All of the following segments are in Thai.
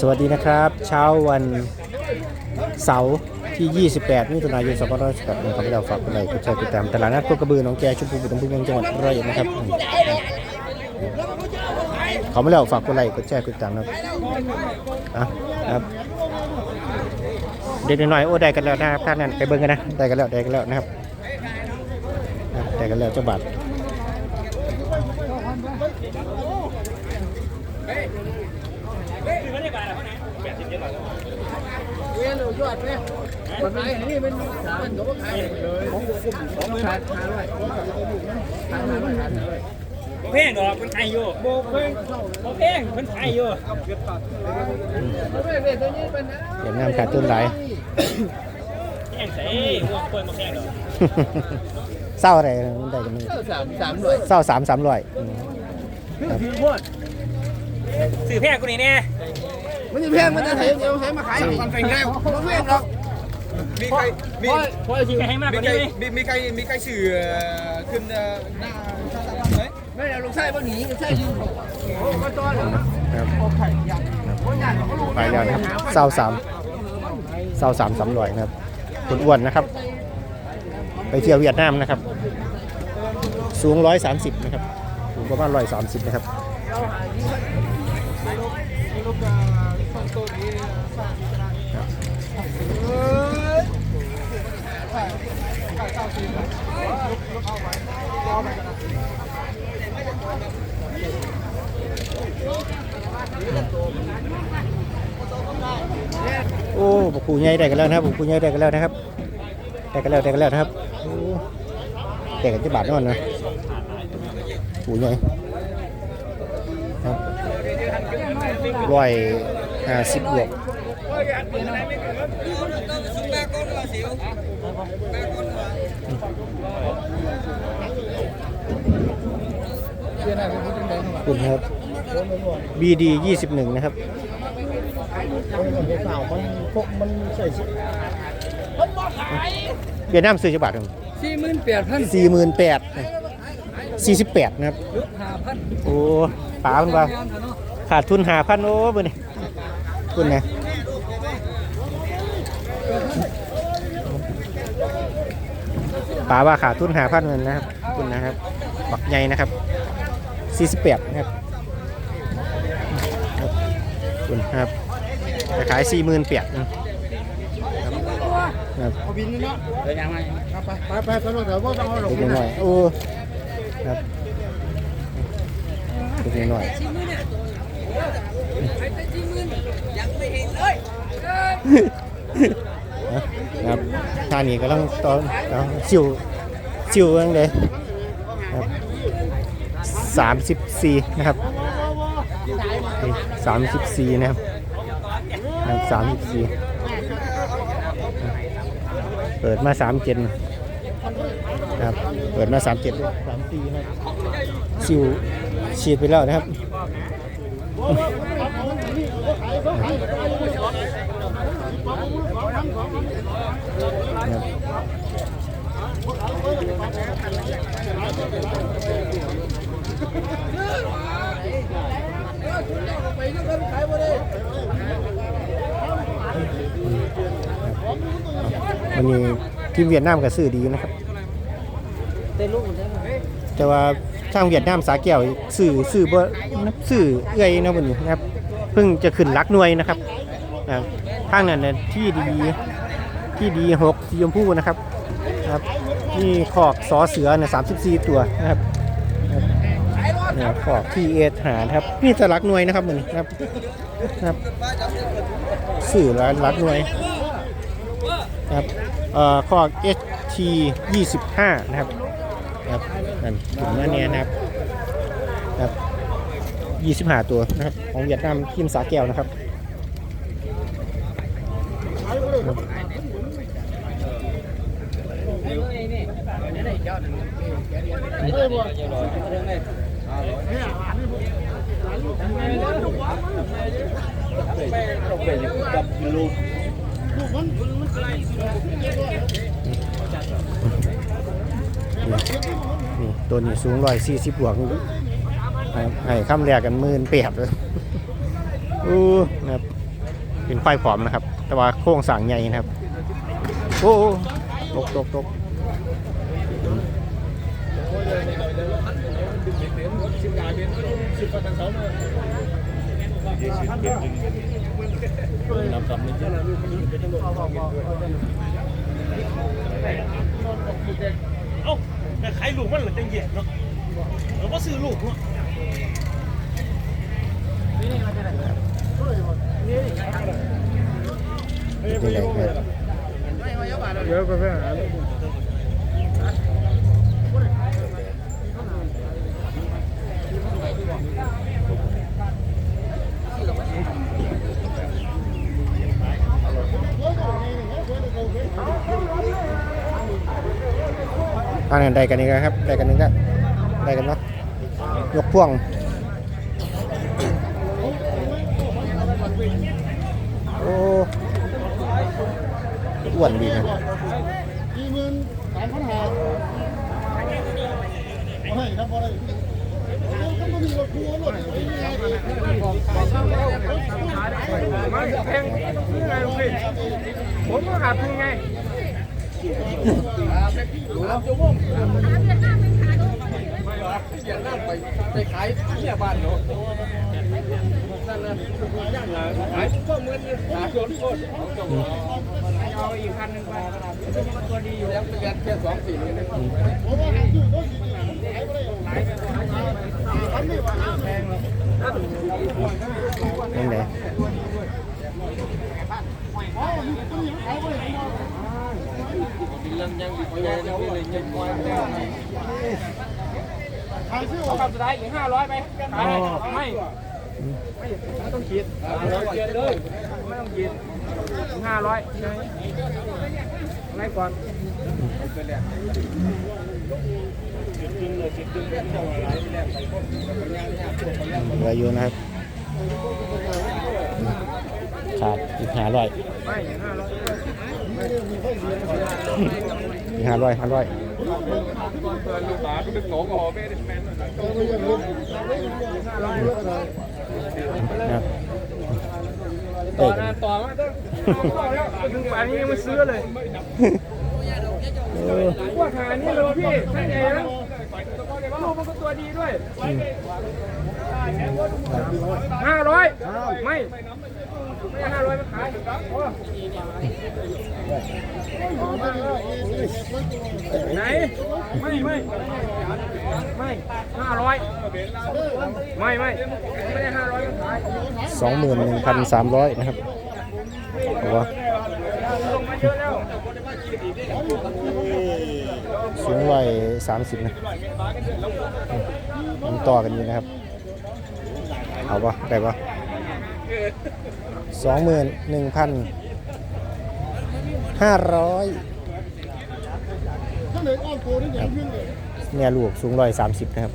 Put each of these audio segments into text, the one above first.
สวัสดีนะครับ เช้าวันเสาร์ที่ 28 มิถุนายน2568นี้ครับเราฝากกดไลค์กดแชร์กดติดตามตลาดนัดโคกระบือหนองแกชุมพูบุตรพุ่งยังจังหวัดร้อยอ็ดนะครับเขาไม่แล้วฝากกดไลค์กดแชร์กดติดตามนะครับอะครับเด็กน้อยโอ้ได้กันแล้วนะครับท่านนั้นไปเบิ่งกันนะได้กันแล้วได้กันแล้วนะครับได้กันแล้วเจ้าบัตร บ่แพงดอกมันไข่อยู่บ่แพงบ่แพงมันไข่อยู่เห็นน้ำขาดต้นหลายแพงใส่หัวคนบ่แพงดอกเศร้าอะไรมันได้กันนี่สามสามร้อยเศร้าสามสามร้อยอืมซื้อแพงกูนี่แน่ มันจะแพงมันจะแถมเอาให้มาขายมันแพงแล้วมันแพงหรอกมีใครมีพอพอสิสิให้มากกมีว่าใครนี้ไหมมีมีใครมีใครสื่อขึ้นหน้าชาติบ้านไหมไม่เอาลูกชายบ่หนีลูกชายยืนโอ้ก็ต้อนเหรอครับเอาไข่ยักคนใหญ่เขารู้ไปแล้วนะครับเศร้าสามเศร้าสามสามร้อยนะครับคุณอ้วนนะครับ ไปเที่ยวเวียดนามนะครับ สูงร้อยสามสิบนะครับสูงประมาณร้อยสามสิบนะครับ โอ้บุกคูใหญ่ได้กันแล้วนะครับบุกคูใหญ่ได้กันแล้วนะครับได้กันแล้วได้กันแล้วนะครับโอ้ได้กันที่บาทนอนนะปูใหญ่ครับร้อย ห้าสิบบวกคุณครับ BD 21 นะครับสาวมันพวกมันใส่เวียดนามซื้อฉบับหนึ่งสี่หมื่นแปดพันสี่หมื่นแปดสี่สิบแปดนะครับห้าพันโอ้ป๋าเพิ่นว่าขาดทุนหาพันโอ้เบิ่นี่ คุณนะป๋าว่าขาดทุนหาพันเงินนะครับคุณนะครับบักใหญ่นะครับสี่สิบแปดนะครับคุณครับจะขายสี่หมื่นแปดนะครับครับเอาบินนี่เนาะเดี๋ยวยังไงไปไปไปไปรถเดี๋ยวพวกต้องเอาลงเล็กน้อยโอ้ครับเล็กน้อย ครับท่านี้ก็ต้องตอนต้องซิวซิวยังเลยครับสามสิบสี่นะครับสามสิบสี่นะครับสามสิบสี่เปิดมาสามเจนครับเปิดมาสามเจ็ดสามปีครับซิวฉีดไปแล้วนะครับ วันนี้ทีมเวียดนามก็ซื้อดีนะครับเต้นลูกเหมือนเดิม แต่ว่าทางเวียดนามสาแก้วสื่อสื่อบ่สื่อเอื้อยนะวันนี้นะครับ เพิ่งจะขึ้นหลักหน่วยนะครับนะครับทางนั้นน่ะที่ดีที่ดีหกสีชมพูนะครับครับนี่ขอกสอเสือเนี่ยสามสิบสี่ตัวนะครับนะครับเนี่ยขอกที่เอหานครับนี่จะหลักหน่วยนะครับมันนะครับนะครับสื่อหลักหน่วยนะครับเอ่อขอก HT 25นะครับ ครับนั่นถุงนั่นเนี่ยนะครับครับยี่สิบห้าตัวนะครับ ของเวียดนามทีมสาแก้วนะครับลูกมันี่ ตัวนี้สูงร้อยสี่สิบบวกให้ข้ามแรกกันมื่นเปียบเลยอู้นะครับเป็นควายผอมนะครับ แต่ว่าโครงสร้างใหญ่นะครับ โอ้ตกตกตกเอ้า แต่ใครลูกมันเหรือจังเหยียดเนาะเราก็ซื้อลูกเนาะเป็นไรครั อันนั้นได้กันนี่ครับ ได้กันนึงก็ได้กันเนาะยกพ่วงโอ้อ้วนดีนะสี่หมื่นสามพันห้าไม่ครับบ่ได้ก็ไม่มีรถทัวร์รถไม่ มีอะไรมันแพงยังไงลูกพี่ผมก็ขาดทุนไงไปขายเนี่ยบ้านเนาะนั่นน่ะขายก็เหมือนหาโดนโทษเอาอีกคันหนึงไปตัวดีอยู่ยังประหยัดแค่สองสี่เลยผมว่าหาซื้อรถสี่ขายไม่ได้ทำไม่ว่าห้าแพงหรอก ยังไง อ๋อนี่ต้องยังขายไม่ได้ ยังยังยังยังเลยยังควายแล้วขายซื้อเอาคำสุดท้ายอีกห้าร้อยไปขายไม่ไม่ต้องคิดเราเกียนเลยไม่ต้องคิดห้าร้อยใช่ไหมไม่ก่อนเหลือยู่นะครับขาดอีกห้าร้อยไม่ห้าร้อย ห้าร้อยห้าร้อยลูกหลานเป็นหนอหอแม่แม่นนะครับต่เอ้อยนะต่อมาต้องต่อแล้วถึงป่านนี้ยังไม่ซื้อเลยเออพวกหานี่เลยพี่ใช่ไงนะลูกมันก็ตัวดีด้วยห้าร้อยไม่ ไม่ห้าร้อยมาขายไหน ไม่ไม่ไม่ห้าร้อยไม่ไม่ไม่ได้ห้าร้อยสองหมื่นหนึ่งพันสามร้อยนะครับเอาวะลงมาสูงวัยสามสิบนะมันต่อกันอยู่นะครับ เอาปะได้ปะ สองหมื่นหนึ่งพันห้าร้อยเลยอ้อนตัวนี่อย่างขึ้นเลยเนี่ยลูกสูงร้อยสามสิบนะครับ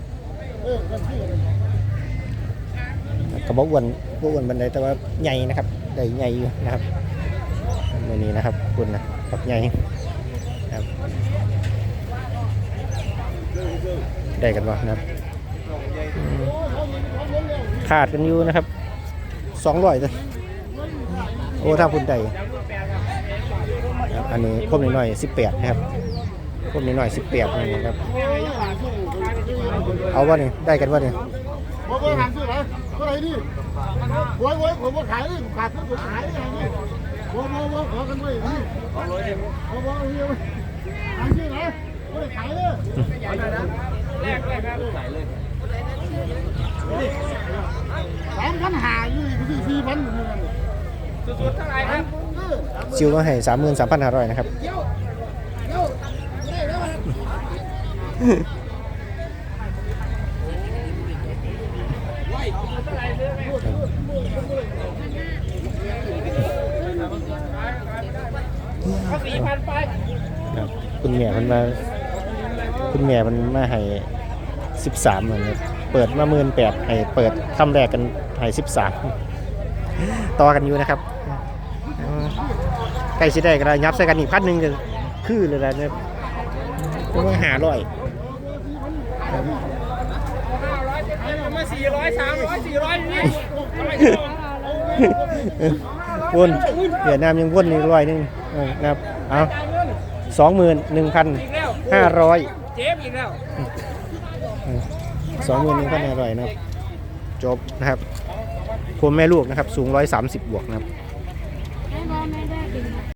กระบอกอ้วนบอ้วนบันไดแต่ว่าใหญ่นะครับได้ใหญ่อยู่นะครับวันนี้นะครับคุณนะปักใหญ่นะครับได้กันบ่นะครับขาดกันอยู่นะครับ สองร้อยเลยโอ้ถ้าคุณใดอันนี้พวกนี้หน่อยสิบแปดนะครับพวกนี้หน่อยสิบแปดนะครับ เอาว่านี่ได้กันว่านี่บ่บ่หาซื้ไหนเท่าไหร่โวยโวยผมบ่ขายเลยขาดซื้อผมขายได้ไงบ่บ่บ่ขอกันไว้นี่บ่บ่เอาเฮียหาซื้อไหนบ่ได้ขายเลยแรกเลยครับใส่เลย สามพันหาอยู่อีกสี่สี่พันอยู่นี่กันสุดๆเท่าไหร่ครับเออซิวมาให้สามหมื่นสามพันห้าร้อยนะครับ เดี๋ยวเดี๋ยวได้แล้วมันเขาสี่พันไป ครับ คุณแม่มันมา คุณแม่มันมาให้ สิบสามเหมือนกันเปิดมาหมื่นแปดให้เปิดคำแรกกันให้สิบสามต่อกันอยู่นะครับอืมใกล้สิได้ก็ได้ยับใส่กันอีกพันหนึ่งก็คือเลยนะเนี่ยก็มาหาร้อยห้าร้อยเจ็ดร้อยมาสี่ร้อยสามร้อยสี่ร้อยนี่เท่าไหร่ห้าร้อยวนเวียดนามยังวนอีกร้อยหนึงเออนะครับเอาสองหมื่นหนึ่งพันอีกแล้วห้าร้อยเจ็บอีกแล้ว สองหมื่นหนึ่งพันห้าร้อยนะครับ จบนะครับผมแม่ลูกนะครับ สูงร้อยสามสิบบวกนะครับ